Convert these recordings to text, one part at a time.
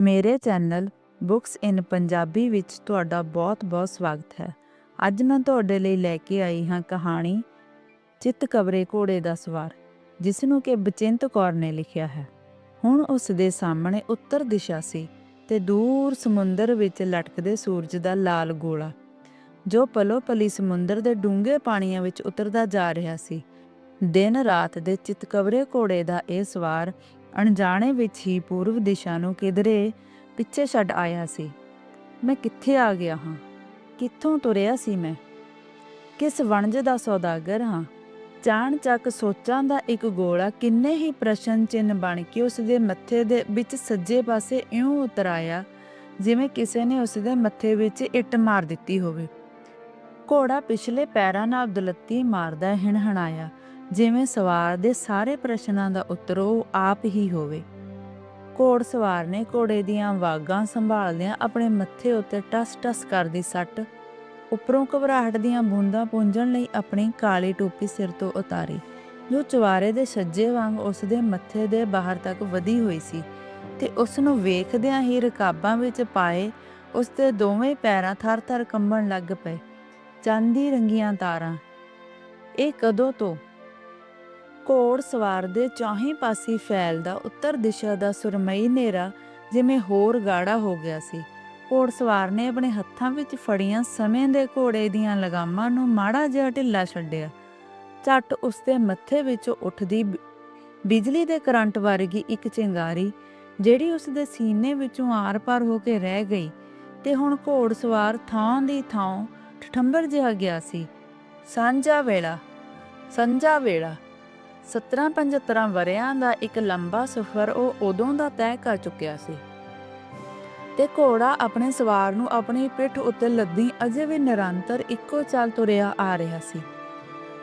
ਮੇਰੇ channel books ਇਨ ਪੰਜਾਬੀ ਵਿੱਚ ਤੁਹਾਡਾ ਬਹੁਤ-ਬਹੁਤ ਸਵਾਗਤ ਹੈ। ਅੱਜ ਮੈਂ ਤੁਹਾਡੇ ਲਈ ਲੈ ਕੇ ਆਈ ਹਾਂ ਕਹਾਣੀ ਚਿੱਤ ਕਬਰੇ ਘੋੜੇ ਦਾ ਸਵਾਰ ਜਿਸ ਨੂੰ ਕਿ ਬਚਿੰਤ ਕੌਰ ਨੇ ਲਿਖਿਆ ਹੈ। ਹੁਣ ਉਸ ਦੇ ਸਾਹਮਣੇ ਉੱਤਰ ਦਿਸ਼ਾ ਸੀ ਤੇ ਦੂਰ ਸਮੁੰਦਰ ਵਿੱਚ ਲਟਕਦੇ ਸੂਰਜ ਦਾ ਲਾਲ ਗੋਲਾ, ਜੋ ਪਲੋ-ਪਲੀ ਸਮੁੰਦਰ ਦੇ ਡੂੰਘੇ ਪਾਣੀਆਂ ਵਿੱਚ ਉਤਰਦਾ ਜਾ ਰਿਹਾ ਸੀ। ਦਿਨ ਰਾਤ ਦੇ ਚਿਤਕਬਰੇ ਘੋੜੇ ਦਾ ਇਹ ਸਵਾਰ ਅਣਜਾਣੇ ਵਿੱਚ ਹੀ ਪੂਰਬ ਦਿਸ਼ਾ ਨੂੰ ਕਿਧਰੇ ਪਿੱਛੇ ਛੱਡ ਆਇਆ ਸੀ। ਮੈਂ ਕਿੱਥੇ ਆ ਗਿਆ ਹਾਂ? ਕਿੱਥੋਂ ਤੁਰਿਆ ਸੀ ਮੈਂ? ਕਿਸ ਵਣਜ ਦਾ ਸੌਦਾਗਰ ਹਾਂ? ਚਾਣ ਚੱਕ ਸੋਚਾਂ ਦਾ ਇੱਕ ਗੋਲਾ ਕਿੰਨੇ ਹੀ ਪ੍ਰਸ਼ਨ ਚਿੰਨ ਬਣ ਕੇ ਉਸ ਦੇ ਮੱਥੇ ਦੇ ਵਿੱਚ ਸੱਜੇ ਪਾਸੇ ਇਉਂ ਉਤਰ ਆਇਆ, ਜਿਵੇਂ ਕਿਸੇ ਨੇ ਉਸ ਦੇ ਮੱਥੇ ਵਿੱਚ ਇੱਟ ਮਾਰ ਦਿੱਤੀ ਹੋਵੇ। ਘੋੜਾ ਪਿਛਲੇ ਪੈਰਾਂ ਨਾਲ ਦਲੱਤੀ ਮਾਰਦਾ ਹਿਣਹਣਾਇਆ। ਜਿਵੇਂ ਸਵਾਰ ਦੇ ਸਾਰੇ ਪ੍ਰਸ਼ਨਾਂ ਦਾ ਉੱਤਰ ਉਹ ਆਪ ਹੀ ਹੋਵੇ। ਘੋੜ ਸਵਾਰ ਨੇ ਘੋੜੇ ਦੀਆਂ ਵਾਗਾਂ ਸੰਭਾਲਦਿਆਂ ਆਪਣੇ ਮੱਥੇ ਉੱਤੇ ਟਸ-ਟਸ ਕਰਦੀ ਸੱਟ, ਉੱਪਰੋਂ ਘਬਰਾਹਟ ਦੀਆਂ ਬੂੰਦਾਂ ਪੂੰਝਣ ਲਈ ਆਪਣੀ ਕਾਲੀ ਟੋਪੀ ਸਿਰ ਤੋਂ ਉਤਾਰੀ, ਜੋ ਚਵਾਰੇ ਦੇ ਸੱਜੇ ਵਾਂਗ ਉਸ ਦੇ ਮੱਥੇ ਦੇ ਬਾਹਰ ਤੱਕ ਵਧੀ ਹੋਈ ਸੀ ਤੇ ਉਸ ਨੂੰ ਵੇਖਦਿਆਂ ਹੀ ਰਕਾਬਾਂ ਵਿੱਚ ਪਾਏ ਉਸ ਦੇ ਦੋਵੇਂ ਪੈਰਾਂ ਥਰ-ਥਰ ਕੰਬਣ ਲੱਗ ਪਏ। ਚਾਂਦੀ ਰੰਗੀਆਂ ਤਾਰਾਂ। ਇਹ ਕਦੋਂ ਤੋਂ? ਘੋੜ ਸਵਾਰ ਦੇ ਚਾਹੇ ਪਾਸੇ ਫੈਲਦਾ ਉੱਤਰ ਦਿਸ਼ਾ ਦਾ ਸੁਰਮਈ ਹਨੇਰਾ ਜਿਵੇਂ ਹੋਰ ਗਾੜਾ ਹੋ ਗਿਆ ਸੀ। ਘੋੜ ਸਵਾਰ ਨੇ ਆਪਣੇ ਹੱਥਾਂ ਵਿੱਚ ਫੜੀਆਂ ਸਮੇਂ ਦੇ ਘੋੜੇ ਦੀਆਂ ਲਗਾਮਾਂ ਨੂੰ ਮਾੜਾ ਜਿਹਾ ਢਿੱਲਾ ਛੱਡਿਆ। ਝੱਟ ਉਸਦੇ ਮੱਥੇ ਵਿੱਚੋਂ ਉੱਠਦੀ ਬਿਜਲੀ ਦੇ ਕਰੰਟ ਵਰਗੀ ਇੱਕ ਚਿੰਗਾਰੀ, ਜਿਹੜੀ ਉਸਦੇ ਸੀਨੇ ਵਿੱਚੋਂ ਆਰ-ਪਾਰ ਹੋ ਕੇ ਰਹਿ ਗਈ ਤੇ ਹੁਣ ਘੋੜ ਸਵਾਰ ਥਾਂ ਦੀ ਥਾਂ ਠਠੰਬਰ ਜਿਹਾ ਗਿਆ ਸੀ। ਸਾਂਝਾ ਵੇਲਾ, ਸੰਝਾ ਵੇਲਾ। 17-75 ਵਰਿਆਂ ਦਾ ਇੱਕ ਲੰਬਾ ਸਫ਼ਰ ਉਹ ਉਦੋਂ ਦਾ ਤੈਅ ਕਰ ਚੁੱਕਿਆ ਸੀ। ਤੇ ਘੋੜਾ ਆਪਣੇ ਸਵਾਰ ਨੂੰ ਆਪਣੀ ਪਿੱਠ ਉੱਤੇ ਲੱਦੀ ਅਜੇ ਵੀ ਨਿਰੰਤਰ ਇੱਕੋ ਚਾਲ ਤੁਰਿਆ ਆ ਰਿਹਾ ਸੀ।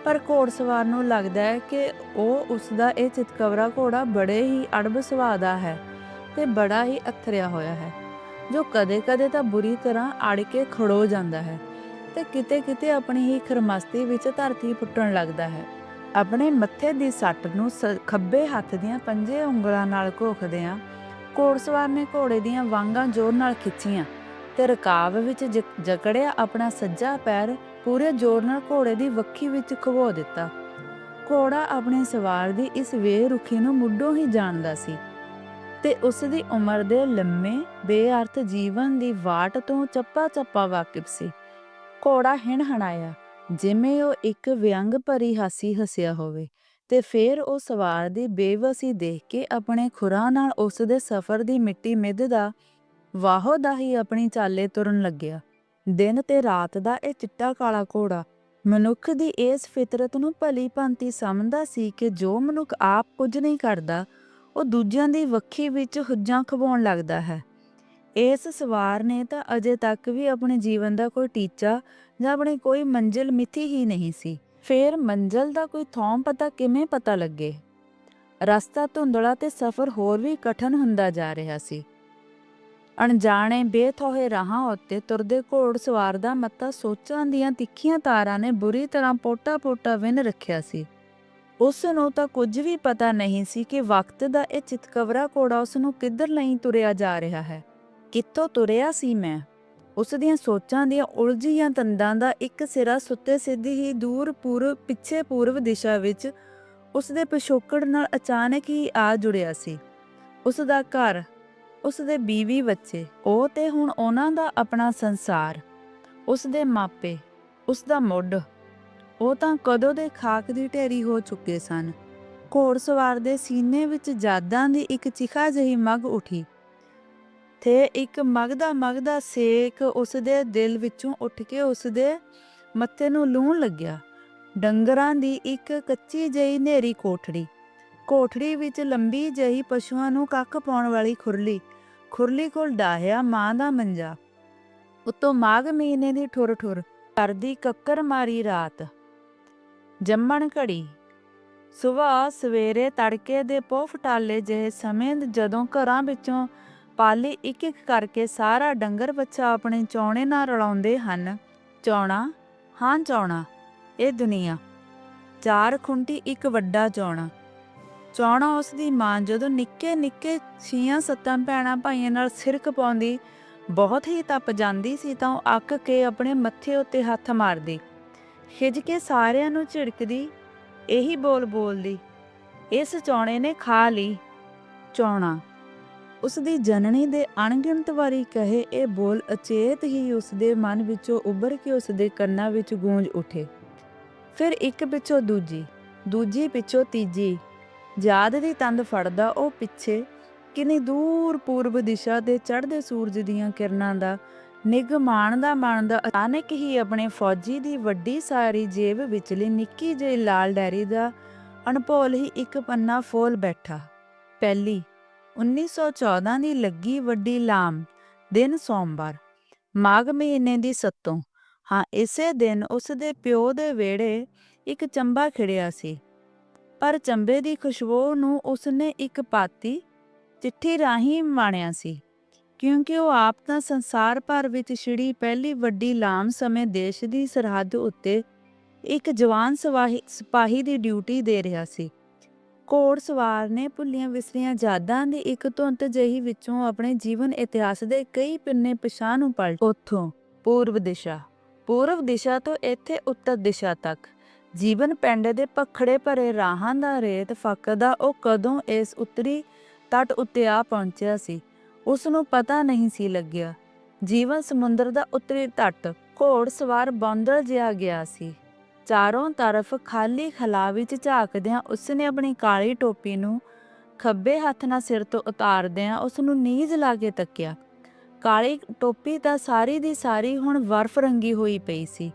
ਪਰ ਘੋੜ ਸਵਾਰ ਨੂੰ ਲੱਗਦਾ ਹੈ ਕਿ ਉਹ ਉਸ ਦਾ ਇਹ ਚਿਤਕਵਰਾ ਘੋੜਾ ਬੜੇ ਹੀ ਅੜਬ ਸੁਭਾਅ ਦਾ ਹੈ ਤੇ ਬੜਾ ਹੀ ਅਥਰਿਆ ਹੋਇਆ ਹੈ, ਜੋ ਕਦੇ-ਕਦੇ ਤਾਂ ਬੁਰੀ ਤਰ੍ਹਾਂ ਅੜ ਕੇ ਖੜੋ ਜਾਂਦਾ ਹੈ ਤੇ ਕਿਤੇ-ਕਿਤੇ ਆਪਣੀ ਹੀ ਖਰਮਸਤੀ ਵਿੱਚ ਧਰਤੀ ਪੁੱਟਣ ਲੱਗਦਾ ਹੈ। ਆਪਣੇ ਮੱਥੇ ਦੀ ਸੱਟ ਨੂੰ ਖੱਬੇ ਹੱਥ ਦੀਆਂ ਪੰਜੇ ਉਂਗਲਾਂ ਨਾਲ ਘੋਖਦਿਆਂ ਘੋੜਸਵਾਰ ਨੇ ਘੋੜੇ ਦੀਆਂ ਵਾਂਗਾਂ ਜ਼ੋਰ ਨਾਲ ਖਿੱਚੀਆਂ ਤੇ ਰਕਾਬ ਵਿੱਚ ਜਕੜਿਆ ਆਪਣਾ ਸੱਜਾ ਪੈਰ ਪੂਰੇ ਜ਼ੋਰ ਨਾਲ ਘੋੜੇ ਦੀ ਵੱਖੀ ਵਿੱਚ ਖਵੋ ਦਿੱਤਾ। ਘੋੜਾ ਆਪਣੇ ਸਵਾਰ ਦੀ ਇਸ ਵੇਰੁਖੀ ਨੂੰ ਮੁੱਢੋਂ ਹੀ ਜਾਣਦਾ ਸੀ ਤੇ ਉਸ ਦੀ ਉਮਰ ਦੇ ਲੰਮੇ, ਬੇਅਰਥ ਜੀਵਨ ਦੀ ਵਾਟ ਤੋਂ ਚੱਪਾ-ਚੱਪਾ ਵਾਕਿਫ ਸੀ। ਘੋੜਾ ਹਿਣ ਹਣਾਇਆ ਜਿਵੇਂ ਉਹ ਇੱਕ ਵਿਅੰਗ ਭਰੀ ਹਾਸੀ ਹੱਸਿਆ ਹੋਵੇ ਤੇ ਫੇਰ ਉਹ ਸਵਾਰ ਦੀ ਬੇਵਸੀ ਦੇਖ ਕੇ ਆਪਣੇ ਖੁਰਾਂ ਨਾਲ ਉਸ ਦੇ ਸਫ਼ਰ ਦੀ ਮਿੱਟੀ ਮਿੱਧਦਾ ਵਾਹੋ ਦਾ ਹੀ ਆਪਣੀ ਚਾਲੇ ਤੁਰਨ ਲੱਗਿਆ। ਦਿਨ ਤੇ ਰਾਤ ਦਾ ਇਹ ਚਿੱਟਾ ਕਾਲਾ ਘੋੜਾ ਮਨੁੱਖ ਦੀ ਇਸ ਫਿਤਰਤ ਨੂੰ ਭਲੀ ਭਾਂਤੀ ਸਮਝਦਾ ਸੀ ਕਿ ਜੋ ਮਨੁੱਖ ਆਪ ਕੁਝ ਨਹੀਂ ਕਰਦਾ, ਉਹ ਦੂਜਿਆਂ ਦੀ ਵੱਖੀ ਵਿੱਚ ਹੁੱਜਾਂ ਖਵਾਉਣ ਲੱਗਦਾ ਹੈ। ਇਸ ਸਵਾਰ ਨੇ ਤਾਂ ਅਜੇ ਤੱਕ ਵੀ ਆਪਣੇ ਜੀਵਨ ਦਾ ਕੋਈ ਟੀਚਾ ਜਾਂ ਆਪਣੀ ਕੋਈ ਮੰਜ਼ਿਲ ਮਿੱਥੀ ਹੀ ਨਹੀਂ ਸੀ। ਫੇਰ ਮੰਜ਼ਲ ਦਾ ਕੋਈ ਥਾਂ ਪਤਾ ਕਿਵੇਂ ਪਤਾ ਲੱਗੇ? ਰਸਤਾ ਧੁੰਦਲਾ ਤੇ ਸਫ਼ਰ ਹੋਰ ਵੀ ਕਠਨ ਹੁੰਦਾ ਜਾ ਰਿਹਾ ਸੀ। ਅਣਜਾਣੇ ਬੇਥੋਹੇ ਰਾਹਾਂ ਉੱਤੇ ਤੁਰਦੇ ਘੋੜ ਸਵਾਰ ਦਾ ਮੱਤਾ ਸੋਚਾਂ ਦੀਆਂ ਤਿੱਖੀਆਂ ਤਾਰਾਂ ਨੇ ਬੁਰੀ ਤਰ੍ਹਾਂ ਪੋਟਾ-ਪੋਟਾ ਵਿਨ ਰੱਖਿਆ ਸੀ। ਉਸ ਨੂੰ ਤਾਂ ਕੁਝ ਵੀ ਪਤਾ ਨਹੀਂ ਸੀ ਕਿ ਵਕਤ ਦਾ ਇਹ ਚਿਤਕਵਰਾ ਘੋੜਾ ਉਸ ਨੂੰ ਕਿੱਧਰ ਲਈ ਤੁਰਿਆ ਜਾ ਰਿਹਾ ਹੈ। ਕਿੱਥੋਂ ਤੁਰਿਆ ਸੀ ਮੈਂ? ਉਸ ਦੀਆਂ ਸੋਚਾਂ ਦੀਆਂ ਉਲਝੀਆਂ ਤੰਦਾਂ ਦਾ ਇੱਕ ਸਿਰਾ ਸੁੱਤੇ ਸਿੱਧੀ ਹੀ ਦੂਰ ਪੂਰਬ ਪਿੱਛੇ ਪੂਰਬ ਦਿਸ਼ਾ ਵਿੱਚ ਉਸ ਦੇ ਪਿਛੋਕੜ ਨਾਲ ਅਚਾਨਕ ਹੀ ਆ ਜੁੜਿਆ ਸੀ। ਉਸ ਦਾ ਘਰ, ਉਸ ਦੇ ਬੀਵੀ ਬੱਚੇ, ਉਹ ਤੇ ਹੁਣ ਉਹਨਾਂ ਦਾ ਆਪਣਾ ਸੰਸਾਰ, ਉਸ ਦੇ ਮਾਪੇ, ਉਸ ਦਾ ਮੁੱਢ। ਉਹ ਤਾਂ ਕਦੋਂ ਦੇ ਖਾਕ ਦੀ ਢੇਰੀ ਹੋ ਚੁੱਕੇ ਸਨ। ਘੋੜਸਵਾਰ ਦੇ ਸੀਨੇ ਵਿੱਚ ਜਾਦਾਂ ਦੀ ਇੱਕ ਚਿਖਾ ਜਿਹੀ ਮਗ ਉਠੀ। ਤੇ ਇੱਕ ਮਗਦਾ ਮਗਦਾ ਸੇਕ ਉਸ ਦੇ ਦਿਲ ਵਿੱਚੋਂ ਉੱਠ ਕੇ ਉਸ ਦੇ ਮੱਥੇ ਨੂੰ ਲੂਣ ਲੱਗਿਆ। ਡੰਗਰਾਂ ਦੀ ਇੱਕ ਕੱਚੀ ਜਿਹੀ ਨੇਰੀ ਕੋਠੜੀ। ਕੋਠੜੀ ਵਿੱਚ ਲੰਬੀ ਜਿਹੀ ਪਸ਼ੂਆਂ ਨੂੰ ਕੱਕ ਪਾਉਣ ਵਾਲੀ ਖੁਰਲੀ। ਖੁਰਲੀ ਕੋਲ ਡਾਹਿਆ ਮਾਂ ਦਾ ਮੰਜਾ। ਉਤੋਂ ਮਾਘ ਮਹੀਨੇ ਦੀ ਠੁਰ ਠੁਰ ਕਰਦੀ ਕੱਕਰ ਮਾਰੀ ਰਾਤ। ਜੰਮਣ ਘੜੀ। ਸਵੇਰ ਸਵੇਰੇ ਤੜਕੇ ਦੇ ਪੋਹ ਫਟਾਲੇ ਜਿਹੇ ਸਮੇਂ ਜਦੋਂ ਘਰਾਂ ਵਿੱਚੋਂ ਪਾਲੇ ਇੱਕ ਇੱਕ ਕਰਕੇ ਸਾਰਾ ਡੰਗਰ ਬੱਚਾ ਆਪਣੇ ਚੌਣੇ ਨਾਲ ਰਲਾਉਂਦੇ ਹਨ। ਚੌਣਾ? ਹਾਂ, ਚੌਣਾ। ਇਹ ਦੁਨੀਆ। ਚਾਰ ਖੁੰਟੀ, ਇੱਕ ਵੱਡਾ ਚੌਣਾ। ਚੌਣਾ ਉਸ ਦੀ ਮਾਂ ਜਦੋਂ ਨਿੱਕੇ ਨਿੱਕੇ ਛੀਆਂ ਸੱਤਾਂ ਭੈਣਾਂ ਭਾਈਆਂ ਨਾਲ ਸਿਰ ਕਪਾਉਂਦੀ ਬਹੁਤ ਹੀ ਤਪ ਜਾਂਦੀ ਸੀ ਤਾਂ ਉਹ ਅੱਕ ਕੇ ਆਪਣੇ ਮੱਥੇ ਉੱਤੇ ਹੱਥ ਮਾਰਦੀ। ਖਿਜ ਕੇ ਸਾਰਿਆਂ ਨੂੰ ਝਿੜਕਦੀ, ਇਹੀ ਬੋਲ ਬੋਲਦੀ, ਇਸ ਚੌਣੇ ਨੇ ਖਾ ਲਈ। ਚੌਣਾ। ਉਸ ਦੀ ਜਨਨੀ ਦੇ ਅਣਗਿਣਤ ਵਾਰੀ ਕਹੇ, ਇਹ ਬੋਲ ਅਚੇਤ ਹੀ ਉਸ ਦੇ ਮਨ ਵਿੱਚੋਂ ਉੱਭਰ ਕੇ ਉਸ ਦੇ ਕੰਨਾਂ ਵਿੱਚ ਗੂੰਜ ਉੱਠੇ। ਫਿਰ ਇੱਕ ਪਿੱਛੋਂ ਦੂਜੀ ਦੂਜੀ ਪਿੱਛੋਂ ਤੀਜੀ। ਯਾਦ ਦੀ ਤੰਦ ਫੜਦਾ ਉਹ ਪਿੱਛੇ। ਕਿੰਨੀ ਦੂਰ ਪੂਰਬ ਦਿਸ਼ਾ ਦੇ ਚੜ੍ਹਦੇ ਸੂਰਜ ਦੀਆਂ ਕਿਰਨਾਂ ਦਾ ਨਿੱਘ ਮਾਣਦਾ ਮਾਣਦਾ ਅਚਾਨਕ ਹੀ ਆਪਣੇ ਫੌਜੀ ਦੀ ਵੱਡੀ ਸਾਰੀ ਜੇਬ ਵਿਚਲੀ ਨਿੱਕੀ ਜਿਹੀ ਲਾਲ ਡੈਰੀ ਦਾ ਅਣਭੋਲ ਹੀ ਇੱਕ ਪੰਨਾ ਫੋਲ ਬੈਠਾ। ਪਹਿਲੀ 1914 ਦੀ ਲੱਗੀ ਵੱਡੀ ਲਾਮ ਦਿਨ ਸੋਮਵਾਰ, ਮਾਘ ਮਹੀਨੇ ਦੀ ਸੱਤੋਂ। ਹਾਂ, ਇਸੇ ਦਿਨ ਉਸ ਦੇ ਪਿਓ ਦੇ ਵੇੜੇ ਇੱਕ ਚੰਬਾ ਖਿੜਿਆ ਸੀ। ਪਰ ਚੰਬੇ ਦੀ ਖੁਸ਼ਬੂ ਨੂੰ ਉਸਨੇ ਇੱਕ ਪਾਤੀ ਚਿੱਠੀ ਰਾਹੀਂ ਮਾਣਿਆ ਸੀ, ਕਿਉਂਕਿ ਉਹ ਆਪ ਤਾਂ ਸੰਸਾਰ ਭਰ ਵਿੱਚ ਛਿੜੀ ਪਹਿਲੀ ਵੱਡੀ ਲਾਮ ਸਮੇਂ ਦੇਸ਼ ਦੀ ਸਰਹੱਦ ਉੱਤੇ ਇੱਕ ਜਵਾਨ ਸਵਾਹੀ, ਸਿਪਾਹੀ ਦੀ ਡਿਊਟੀ ਦੇ ਰਿਹਾ ਸੀ। ਘੋੜ ਸਵਾਰ ਨੇ ਭੁੱਲੀਆਂ ਵਿਸਰੀਆਂ ਯਾਦਾਂ ਦੀ ਇੱਕ ਧੁੰਤ ਜਿਹੀ ਵਿੱਚੋਂ ਆਪਣੇ ਜੀਵਨ ਇਤਿਹਾਸ ਦੇ ਕਈ ਪਿੰਨੇ ਪਛਾਣ ਨੂੰ ਪਲਟ ਉੱਥੋਂ ਪੂਰਬ ਦਿਸ਼ਾ। ਪੂਰਬ ਦਿਸ਼ਾ ਤੋਂ ਇੱਥੇ ਉੱਤਰ ਦਿਸ਼ਾ ਤੱਕ। ਜੀਵਨ ਪਿੰਡ ਦੇ ਪਖੜੇ ਭਰੇ ਰਾਹਾਂ ਦਾ ਰੇਤ ਫੱਕਦਾ ਉਹ ਕਦੋਂ ਇਸ ਉੱਤਰੀ ਤੱਟ ਉੱਤੇ ਆ ਪਹੁੰਚਿਆ ਸੀ, ਉਸ ਨੂੰ ਪਤਾ ਨਹੀਂ ਸੀ ਲੱਗਿਆ। ਜੀਵਨ ਸਮੁੰਦਰ ਦਾ ਉੱਤਰੀ ਤੱਟ ਘੋੜ ਸਵਾਰ ਬੰਦਲ ਜਿਹਾ ਗਿਆ ਸੀ। ਚਾਰੋਂ ਤਰਫ ਖਾਲੀ ਖਲਾ ਵਿੱਚ ਝਾਕਦਿਆਂ ਉਸਨੇ ਆਪਣੀ ਕਾਲੀ ਟੋਪੀ ਨੂੰ ਖੱਬੇ ਹੱਥ ਨਾਲ ਸਿਰ ਤੋਂ ਉਤਾਰਦਿਆਂ ਉਸ ਨੂੰ ਨੀਝ ਲਾ ਕੇ ਤੱਕਿਆ। ਕਾਲੀ ਟੋਪੀ ਤਾਂ ਸਾਰੀ ਦੀ ਸਾਰੀ ਹੁਣ ਬਰਫ਼ ਰੰਗੀ ਹੋਈ ਪਈ ਸੀ।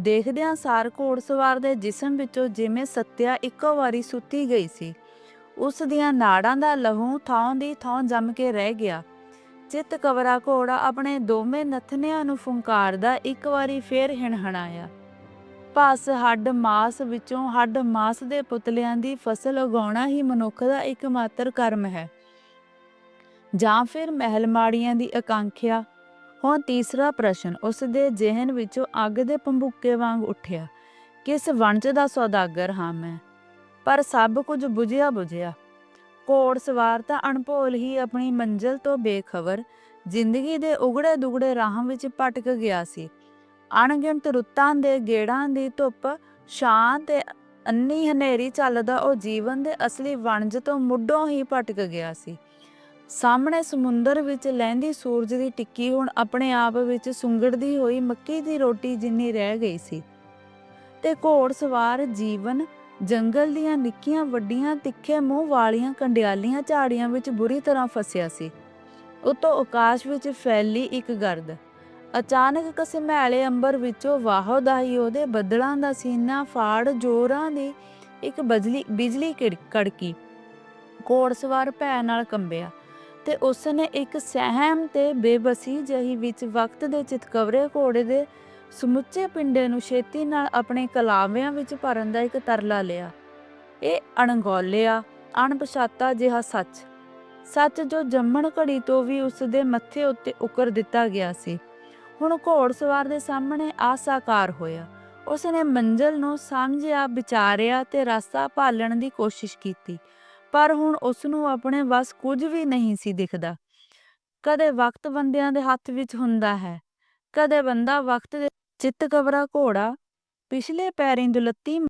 ਦੇਖਦਿਆਂ ਸਾਰ ਘੋੜਸਵਾਰ ਦੇ ਜਿਸਮ ਵਿੱਚੋਂ ਜਿਵੇਂ ਸੱਤਿਆ ਇੱਕੋ ਵਾਰੀ ਸੁੱਤੀ ਗਈ ਸੀ ਉਸ ਦੀਆਂ ਨਾੜਾਂ ਦਾ ਲਹੂ ਥਾਂ ਦੀ ਥਾਂ ਜੰਮ ਕੇ ਰਹਿ ਗਿਆ। ਚਿੱਤ ਕਵਰਾ ਘੋੜਾ ਆਪਣੇ ਦੋਵੇਂ ਨਥਨਿਆਂ ਨੂੰ ਫੁੰਕਾਰਦਾ ਇੱਕ ਵਾਰੀ ਫੇਰ ਹਿਣਹਣਾਇਆ। ਪਸ ਹੱਡ ਮਾਸ ਵਿੱਚੋਂ ਹੱਡ ਮਾਸ ਦੇ ਪੁਤਲਿਆਂ ਦੀ ਫਸਲ ਉਗਾਉਣਾ ਹੀ ਮਨੁੱਖ ਦਾ ਇੱਕਮਾਤਰ ਕਰਮ ਹੈ। ਜਾਂ ਫਿਰ ਮਹਿਲ ਮਾੜੀਆਂ ਦੀ ਆਕਾਂਖਿਆ। ਹੁਣ ਤੀਸਰਾ ਪ੍ਰਸ਼ਨ, ਉਸ ਦੇ ਜ਼ਿਹਨ ਵਿੱਚੋਂ ਅੱਗ ਦੇ ਪੰਬੂਕੇ ਵਾਂਗ ਉੱਠਿਆ। ਕਿਸ ਵਣਜ ਦਾ ਸੌਦਾਗਰ ਹਾਂ ਮੈਂ? ਪਰ ਸਭ ਕੁਝ ਬੁਝਿਆ ਬੁਝਿਆ। ਘੋੜ ਸਵਾਰ ਤਾਂ ਅਣਭੋਲ ਹੀ ਆਪਣੀ ਮੰਜ਼ਿਲ ਤੋਂ ਬੇਖਬਰ, ਜ਼ਿੰਦਗੀ ਦੇ ਉਗੜੇ ਦੁਗੜੇ ਰਾਹਾਂ ਵਿੱਚ ਭਟਕ ਗਿਆ ਸੀ। ਅਣਗਿਣਤ ਰੁੱਤਾਂ ਦੇ, ਗੇੜਾਂ ਦੀ ਧੁੱਪ, ਛਾਂ ਤੇ ਅੰਨੀ ਹਨੇਰੀ ਚੱਲਦਾ, ਉਹ ਜੀਵਨ ਦੇ ਅਸਲੀ ਵਣਜ ਤੋਂ ਮੁੱਢੋਂ ਹੀ ਭਟਕ ਗਿਆ ਸੀ। ਸਾਹਮਣੇ ਸਮੁੰਦਰ ਵਿੱਚ ਲਹਿੰਦੀ ਸੂਰਜ ਦੀ ਟਿੱਕੀ ਹੁਣ ਆਪਣੇ ਆਪ ਵਿੱਚ ਸੁੰਗੜਦੀ ਹੋਈ ਮੱਕੀ ਦੀ ਰੋਟੀ ਜਿੰਨੀ ਰਹਿ ਗਈ ਸੀ। ਤੇ ਘੋੜ ਸਵਾਰ ਜੀਵਨ, ਜੰਗਲ ਦੀਆਂ ਨਿੱਕੀਆਂ, ਵੱਡੀਆਂ, ਤਿੱਖੇ ਮੂੰਹ ਵਾਲੀਆਂ ਕੰਡਿਆਲੀਆਂ ਝਾੜੀਆਂ ਵਿੱਚ ਬੁਰੀ ਤਰ੍ਹਾਂ ਫਸਿਆ ਸੀ। ਉਤੋਂ ਆਕਾਸ਼ ਵਿੱਚ ਫੈਲੀ ਇੱਕ ਗਰਦ। ਅਚਾਨਕ ਕਸਮੈਲੇ ਅੰਬਰ ਵਿੱਚੋਂ ਵਾਹੋਦਾਈ ਉਹਦੇ ਬੱਦਲਾਂ ਦਾ ਸੀਨਾ ਫਾੜ ਜੋਰਾਂ ਦੀ ਇੱਕ ਬਜਲੀ, ਬਿਜਲੀ ਕੜਕੀ। ਘੋੜਸਵਾਰ ਭੈ ਨਾਲ ਕੰਬਿਆ ਤੇ ਉਸਨੇ ਇੱਕ ਸਹਿਮ ਤੇ ਬੇਬਸੀ ਜਹੀ ਵਿੱਚ ਵਕਤ ਦੇ ਚਿਤਕਵਰੇ ਘੋੜੇ ਦੇ ਸਮੁੱਚੇ ਪਿੰਡੇ ਨੂੰ ਛੇਤੀ ਨਾਲ ਆਪਣੇ ਕਲਾਵਿਆਂ ਵਿੱਚ ਭਰਨ ਦਾ ਇੱਕ ਤਰਲਾ ਲਿਆ। ਇਹ ਅਣਗੌਲਿਆ, ਅਣਪਛਾਤਾ ਜਿਹਾ ਸੱਚ। ਸੱਚ ਜੋ ਜੰਮਣ ਘੜੀ ਤੋਂ ਵੀ ਉਸ ਦੇ ਮੱਥੇ ਉੱਤੇ ਉਕਰ ਦਿੱਤਾ ਗਿਆ ਸੀ। ਹੁਣ ਘੋੜਸਵਾਰ ਦੇ ਸਾਹਮਣੇ ਆਸਾਕਾਰ ਹੋਇਆ। ਉਸਨੇ ਮੰਜ਼ਲ ਨੂੰ ਸਮਝਿਆ ਵਿਚਾਰਿਆ ਤੇ ਰਸਤਾ ਭਾਲਣ ਦੀ ਕੋਸ਼ਿਸ਼ ਕੀਤੀ। ਪਰ ਹੁਣ ਉਸ ਨੂੰ ਆਪਣੇ ਵੱਸ ਕੁਝ ਵੀ ਨਹੀਂ ਸੀ ਦਿਖਦਾ। ਕਦੇ ਵਕਤ ਬੰਦਿਆਂ ਦੇ ਹੱਥ ਵਿੱਚ ਹੁੰਦਾ ਹੈ, ਕਦੇ ਬੰਦਾ ਵਕਤ ਦੇ ਚਿੱਤ ਕਵਰਾ ਘੋੜਾ। ਪਿਛਲੇ ਪੈਰੀਂ ਦੁਲੱਤੀ